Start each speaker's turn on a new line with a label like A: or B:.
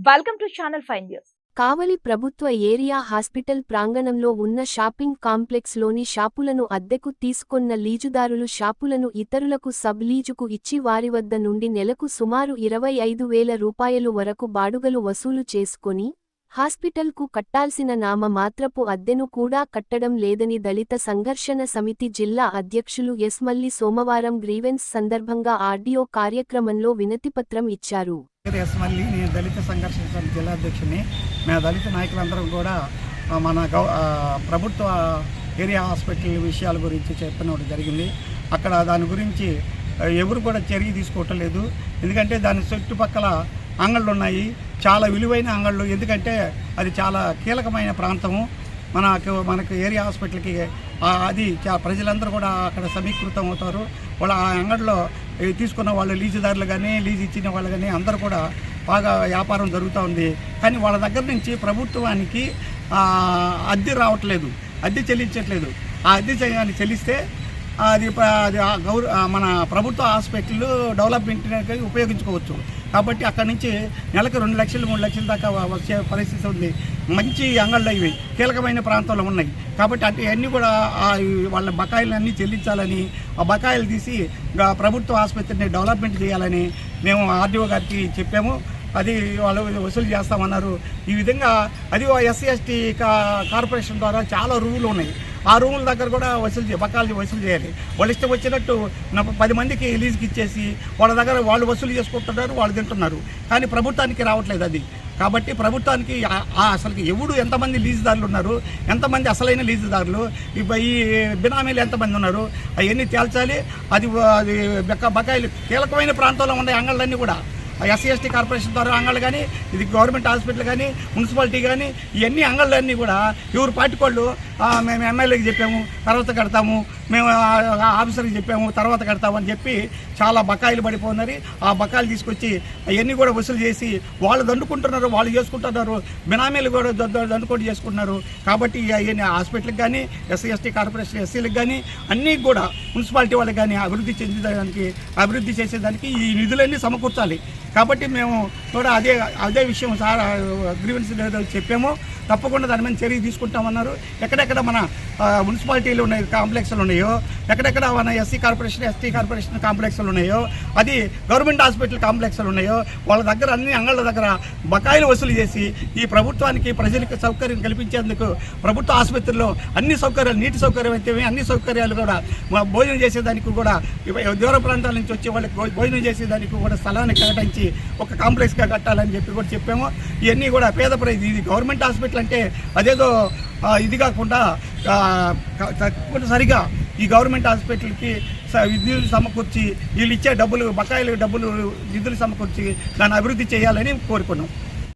A: Welcome to channel five news
B: Kavali ప్రభుత్వ area hospital ప్రాంగణంలో ఉన్న షాపింగ్ కాంప్లెక్స్లోని షాపులను అద్దెకు తీసుకొన్న లీజుదారులు షాపులను ఇతరులకు సబ్ లీజుకు ఇచ్చి వారి వద్ద నుండి నెలకు సుమారు ఇరవై ఐదు వేల రూపాయలు వరకు బాడుగలు వసూలు చేసుకొని హాస్పిటల్కు కట్టాల్సిన నామ మాత్రపు అద్దెను కూడా కట్టడం లేదని దళిత సంఘర్షణ సమితి జిల్లా అధ్యక్షులు ఎస్ మల్లి సోమవారం గ్రీవెన్స్ సందర్భంగా ఆర్డీఓ కార్యక్రమంలో వినతిపత్రం ఇచ్చారు.
C: ఎస్మల్లి నేను దళిత సంఘర్షణ సమితి జిల్లా అధ్యక్షుని. మా దళిత నాయకులందరం కూడా మన గౌ ప్రభుత్వ ఏరియా హాస్పిటల్ విషయాల గురించి చెప్పడం జరిగింది. అక్కడ దాని గురించి ఎవరు కూడా చర్య తీసుకోవటం లేదు. ఎందుకంటే దాని చుట్టుపక్కల అంగళ్ళు ఉన్నాయి. చాలా విలువైన అంగళ్ళు. ఎందుకంటే అది చాలా కీలకమైన ప్రాంతము. మనకు మనకు ఏరియా హాస్పిటల్కి అది చా- ప్రజలందరూ కూడా అక్కడ సమీకృతం అవుతారు. వాళ్ళ ఆ అంగడిలో తీసుకున్న వాళ్ళు లీజుదారులు కానీ లీజు ఇచ్చిన వాళ్ళు కానీ అందరూ కూడా బాగా వ్యాపారం జరుగుతూ ఉంది. కానీ వాళ్ళ దగ్గర నుంచి ప్రభుత్వానికి అద్దె రావట్లేదు. అద్దె చెల్లించట్లేదు. ఆ అద్దె చెయ్యాలి చెల్లిస్తే అది అది గౌర మన ప్రభుత్వ హాస్పిటల్ డెవలప్మెంట్కి ఉపయోగించుకోవచ్చు. కాబట్టి అక్కడ నుంచి నెలకు రెండు లక్షలు మూడు లక్షల దాకా వచ్చే పరిస్థితి ఉంది. మంచి అంగళ్ళు ఇవి. కీలకమైన ప్రాంతంలో ఉన్నాయి. కాబట్టి అటు అన్నీ కూడా వాళ్ళ బకాయిలన్నీ చెల్లించాలని ఆ బకాయిలు తీసి ప్రభుత్వ ఆసుపత్రిని డెవలప్మెంట్ చేయాలని మేము ఆర్డీఓ గారికి చెప్పాము. అది వాళ్ళు వసూలు చేస్తామన్నారు. ఈ విధంగా అది ఎస్సీ ఎస్టీ కార్పొరేషన్ ద్వారా చాలా రూలు ఉన్నాయి. ఆ రూముల దగ్గర కూడా వసూలు చేయ బకాలు వసూలు చేయాలి. వాళ్ళు ఇష్టం వచ్చినట్టు పది మందికి లీజుకి ఇచ్చేసి వాళ్ళ దగ్గర వాళ్ళు వసూలు చేసుకుంటున్నారు వాళ్ళు తింటున్నారు. కానీ ప్రభుత్వానికి రావట్లేదు అది. కాబట్టి ప్రభుత్వానికి అసలుకి అసలు ఎవడు ఎంతమంది లీజుదారులు ఉన్నారు ఎంతమంది అసలైన లీజుదారులు ఈ ఈ బినామీలు ఎంతమంది ఉన్నారు అవన్నీ తేల్చాలి. అది అది బకాయిలు కీలకమైన ప్రాంతంలో ఉన్నాయి అంగళ్ళన్నీ కూడా ఎస్సీ ఎస్టీ కార్పొరేషన్ ద్వారా అంగళ్ళు కానీ ఇది గవర్నమెంట్ హాస్పిటల్ కానీ మున్సిపాలిటీ కానీ ఇవన్నీ అంగళ్ళన్నీ కూడా ఎవరు పాటికోళ్ళు మేము ఎమ్మెల్యేకి చెప్పాము తర్వాత కడతాము మేము ఆఫీసర్కి చెప్పాము తర్వాత కడతామని చెప్పి చాలా బకాయిలు పడిపోయినారు ఆ బకాయిలు తీసుకొచ్చి అవన్నీ కూడా వసూలు చేసి వాళ్ళు దండుకుంటున్నారు వాళ్ళు చేసుకుంటున్నారు. బినామీలు కూడా ద- చేసుకుంటున్నారు. కాబట్టి అవన్నీ హాస్పిటల్కి కానీ ఎస్సీ ఎస్టీ కార్పొరేషన్ ఎస్సీలకు కానీ అన్నీ కూడా మున్సిపాలిటీ వాళ్ళకి కానీ అభివృద్ధి చెందేదానికి అభివృద్ధి చేసేదానికి ఈ నిధులన్నీ సమకూర్చాలి. కాబట్టి మేము కూడా అదే అదే విషయం సార్ గ్రీవెన్స్ చెప్పాము. తప్పకుండా దాని మీద చర్య తీసుకుంటామన్నారు. ఎక్కడెక్కడ మన మున్సిపాలిటీలు ఉన్నాయి కాంప్లెక్స్లు ఉన్నాయో ఎక్కడెక్కడ మన ఎస్సీ కార్పొరేషన్ ఎస్టీ కార్పొరేషన్ కాంప్లెక్స్లు ఉన్నాయో అది గవర్నమెంట్ హాస్పిటల్ కాంప్లెక్స్లు ఉన్నాయో వాళ్ళ దగ్గర అన్ని అంగళ్ళ దగ్గర బకాయిలు వసూలు చేసి ఈ ప్రభుత్వానికి ప్రజలకు సౌకర్యం కల్పించేందుకు ప్రభుత్వ ఆసుపత్రిలో అన్ని సౌకర్యాలు నీటి సౌకర్యం అయితే అన్ని సౌకర్యాలు కూడా భోజనం చేసేదానికి కూడా దూర ప్రాంతాల నుంచి వచ్చే వాళ్ళకి భోజనం చేసేదానికి కూడా స్థలాన్ని కేటాయించి ఒక కాంప్లెక్స్గా కట్టాలని చెప్పి కూడా చెప్పాము. ఇవన్నీ కూడా పేద ప్రజలు ఇది గవర్నమెంట్ హాస్పిటల్ అంటే అదేదో ఇది కాకుండా తప్పనిసరిగా ఈ గవర్నమెంట్ హాస్పిటల్కి నిధులు సమకూర్చి వీళ్ళు ఇచ్చే డబ్బులు బకాయిలు డబ్బులు నిధులు సమకూర్చి దాన్ని అభివృద్ధి చేయాలని కోరుకున్నాం.